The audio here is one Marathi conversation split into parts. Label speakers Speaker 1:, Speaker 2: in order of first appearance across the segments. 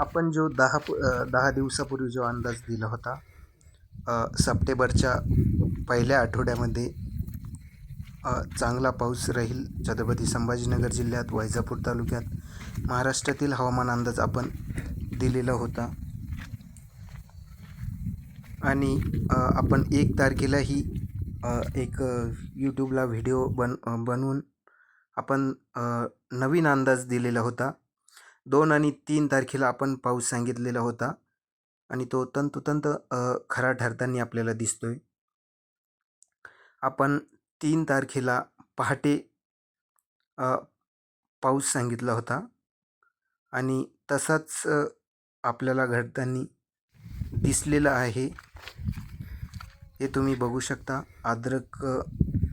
Speaker 1: आपण जो दहा प दहा दिवसापूर्वी जो अंदाज दिला होता सप्टेंबरच्या पहिल्या आठवड्यामध्ये चांगला पाऊस राहील छत्रपती संभाजीनगर जिल्ह्यात वैजापूर तालुक्यात महाराष्ट्रातील हवामान अंदाज आपण दिलेला होता. आणि आपण एक तारखेलाही एक यूट्यूबला व्हिडिओ बन बनवून आपण नवीन अंदाज दिलेला होता. दोन आणि तीन तारखेला आपण पाऊस सांगितलेला होता आणि तो तंतोतंत खरा ठरताना आपल्याला दिसतो आहे आपण तीन तारखेला पहाटे पाऊस सांगितला होता आणि तसाच आपल्याला घडताना दिसलेला आहे. हे तुम्ही बघू शकता. अद्रकमध्ये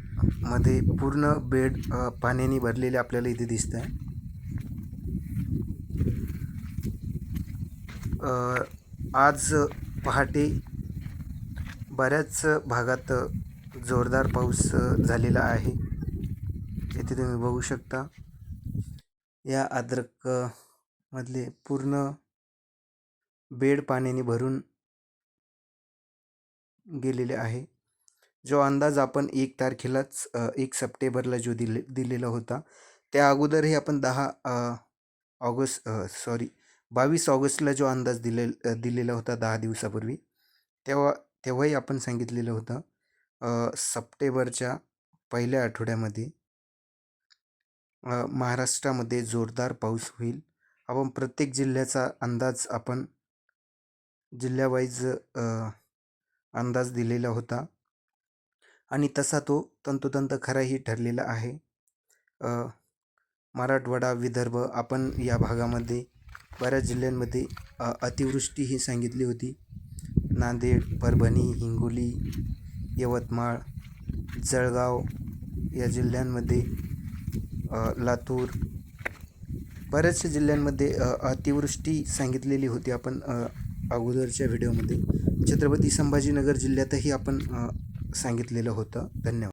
Speaker 1: पूर्ण बेड पाण्याने भरलेले आपल्याला इथे दिसत आहे आज पहाटे बऱ्याच भागात जोरदार पाऊस झालेला आहे. येथे तुम्ही बघू शकता या अद्रक मधले पूर्ण बेड पाण्याने भरून गेलेले आहे. जो अंदाज आपण एक तारखेलाच एक सप्टेंबरला जो दिले दिलेला होता त्या अगोदरही आपण दहा ऑगस्ट सॉरी बावीस ऑगस्टला जो अंदाज दिले दिलेला होता दहा दिवसापूर्वी तेव्हा तेव्हाही आपण सांगितलेलं होतं सप्टेंबरच्या पहिल्या आठवड्यामध्ये महाराष्ट्रामध्ये जोरदार पाऊस होईल. आपण प्रत्येक जिल्ह्याचा अंदाज आपण जिल्ह्यावाईज अंदाज दिलेला होता. आणि तसा तो तंतोतंत खराही ठरलेला आहे. मराठवाडा विदर्भ आपण या भागामध्ये बऱ्याच जिल्ह्यांमध्ये अतिवृष्टी ही सांगितली होती. नांदेड परभणी हिंगोली यवतमाळ जळगाव या जिल्ह्यांमध्ये लातूर बऱ्याचशा जिल्ह्यांमध्ये अतिवृष्टी सांगितलेली होती आपण अगोदरच्या व्हिडिओमध्ये. छत्रपती संभाजीनगर जिल्ह्यातही आपण सांगितलेलं होतं. धन्यवाद.